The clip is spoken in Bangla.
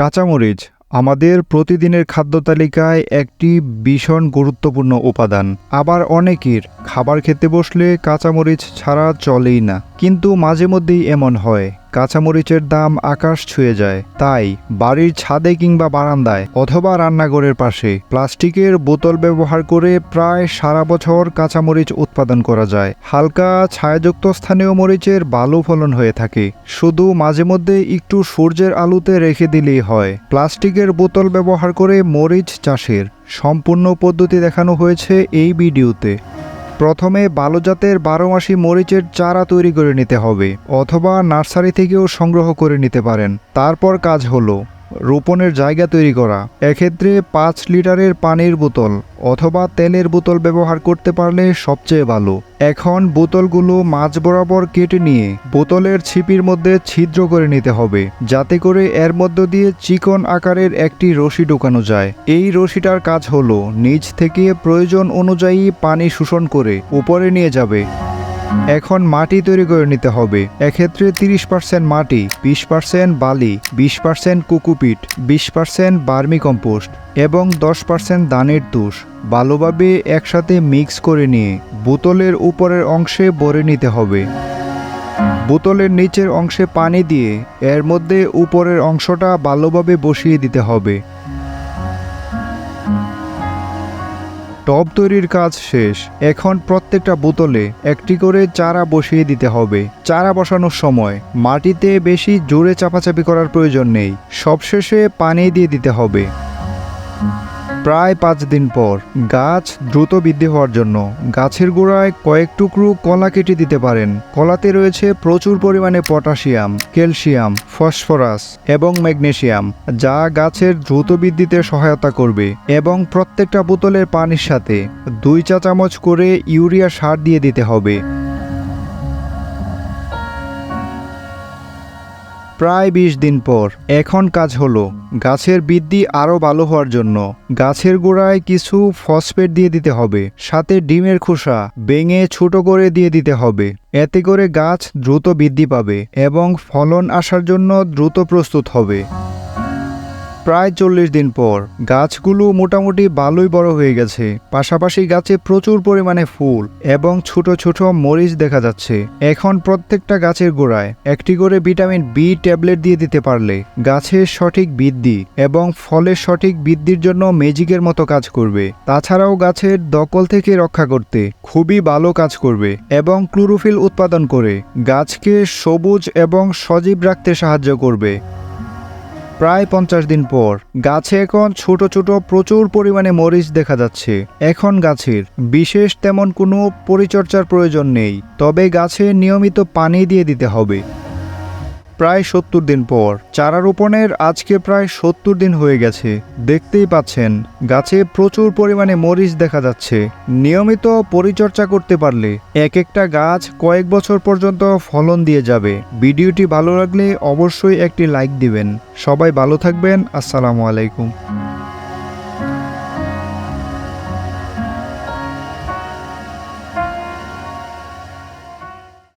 কাঁচামরিচ আমাদের প্রতিদিনের খাদ্য তালিকায় একটি ভীষণ গুরুত্বপূর্ণ উপাদান। আবার অনেকের খাবার খেতে বসলে কাঁচামরিচ ছাড়া চলেই না। কিন্তু মাঝে মধ্যেই এমন হয়, কাঁচামরিচের দাম আকাশ ছুঁয়ে যায়। তাই বাড়ির ছাদে কিংবা বারান্দায় অথবা রান্নাঘরের পাশে প্লাস্টিকের বোতল ব্যবহার করে প্রায় সারা বছর কাঁচামরিচ উৎপাদন করা যায়। হালকা ছায়াযুক্ত স্থানীয় মরিচের ভালো ফলন হয়ে থাকে। শুধু মাঝে মধ্যে একটু সূর্যের আলুতে রেখে দিলেই হয়। প্লাস্টিকের বোতল ব্যবহার করে মরিচ চাষের সম্পূর্ণ পদ্ধতি দেখানো হয়েছে এই ভিডিওতে। প্রথমে ভালো জাতের বারো মাসি মরিচের চারা তৈরি করে নিতে হবে, অথবা নার্সারি থেকেও সংগ্রহ করে নিতে পারেন। তারপর কাজ হলো। রোপণের জায়গা তৈরি করা। এক্ষেত্রে পাঁচ লিটারের পানির বোতল অথবা তেলের বোতল ব্যবহার করতে পারলে সবচেয়ে ভালো। এখন বোতলগুলো মাঝ বরাবর কেটে নিয়ে বোতলের ছিপির মধ্যে ছিদ্র করে নিতে হবে, যাতে করে এর মধ্য দিয়ে চিকন আকারের একটি রশি ঢোকানো যায়। এই রশিটার কাজ হলো নিচ থেকে প্রয়োজন অনুযায়ী পানি শোষণ করে উপরে নিয়ে যাবে। এখন মাটি তৈরি করে নিতে হবে। এক্ষেত্রে তিরিশ পার্সেন্ট মাটি, বিশ পার্সেন্ট বালি, বিশ পার্সেন্ট কুকুপিট, বিশ পার্সেন্ট বার্মি কম্পোস্ট এবং দশ পার্সেন্ট দানের তুষ। ভালোভাবে একসাথে মিক্স করে নিয়ে বোতলের উপরের অংশে ভরে নিতে হবে। বোতলের নিচের অংশে পানি দিয়ে এর মধ্যে উপরের অংশটা ভালোভাবে বসিয়ে দিতে হবে। টব তৈরির কাজ শেষ। এখন প্রত্যেকটা বোতলে একটি করে চারা বসিয়ে দিতে হবে। চারা বসানোর সময় মাটিতে বেশি জোরে চাপাচাপি করার প্রয়োজন নেই। সবশেষে পানি দিয়ে দিতে হবে। প্রায় পাঁচ দিন পর গাছ দ্রুত বৃদ্ধি হওয়ার জন্য গাছের গোড়ায় কয়েক টুকরো কলা কেটে দিতে পারেন। কলাতে রয়েছে প্রচুর পরিমাণে পটাশিয়াম, ক্যালসিয়াম, ফসফরাস এবং ম্যাগনেশিয়াম যা গাছের দ্রুত বৃদ্ধিতে সহায়তা করবে এবং প্রত্যেকটা বোতলের পানির সাথে দুই চা চামচ করে ইউরিয়া সার দিয়ে দিতে হবে। প্রায় বিশ দিন পর। এখন কাজ হলো গাছের বৃদ্ধি আরও ভালো হওয়ার জন্য। গাছের গোড়ায় কিছু ফসফেট দিয়ে দিতে হবে, সাথে ডিমের খোসা বেঙে ছোট করে দিয়ে দিতে হবে। এতে করে গাছ দ্রুত বৃদ্ধি পাবে এবং ফলন আসার জন্য দ্রুত প্রস্তুত হবে। প্রায় চল্লিশ দিন পর। গাছগুলো মোটামুটি ভালোই বড় হয়ে গেছে। পাশাপাশি গাছে প্রচুর পরিমাণে ফুল এবং ছোট ছোট মরিচ দেখা যাচ্ছে। এখন প্রত্যেকটা গাছের গোড়ায় একটি করে ভিটামিন বি ট্যাবলেট দিয়ে দিতে পারলে গাছের সঠিক বৃদ্ধি এবং ফলের সঠিক বৃদ্ধির জন্য ম্যাজিকের মতো কাজ করবে। তাছাড়াও গাছের দকল থেকে রক্ষা করতে খুবই ভালো কাজ করবে এবং ক্লোরোফিল উৎপাদন করে গাছকে সবুজ এবং সজীব রাখতে সাহায্য করবে। প্রায় পঞ্চাশ দিন পর। গাছে এখন ছোট ছোট প্রচুর পরিমাণে মরিচ দেখা যাচ্ছে। এখন গাছের বিশেষ তেমন কোনো পরিচর্যার প্রয়োজন নেই। তবে গাছে নিয়মিত পানি দিয়ে দিতে হবে। প্রায় সত্তর দিন পর। চারা রোপণের আজকে প্রায় সত্তর দিন হয়ে গেছে। দেখতেই পাচ্ছেন, গাছে প্রচুর পরিমাণে মরিচ দেখা যাচ্ছে। নিয়মিত পরিচর্যা করতে পারলে এক একটা গাছ কয়েক বছর পর্যন্ত ফলন দিয়ে যাবে। ভিডিওটি ভালো লাগলে অবশ্যই একটি লাইক দিবেন। সবাই ভালো থাকবেন। আসসালামু আলাইকুম।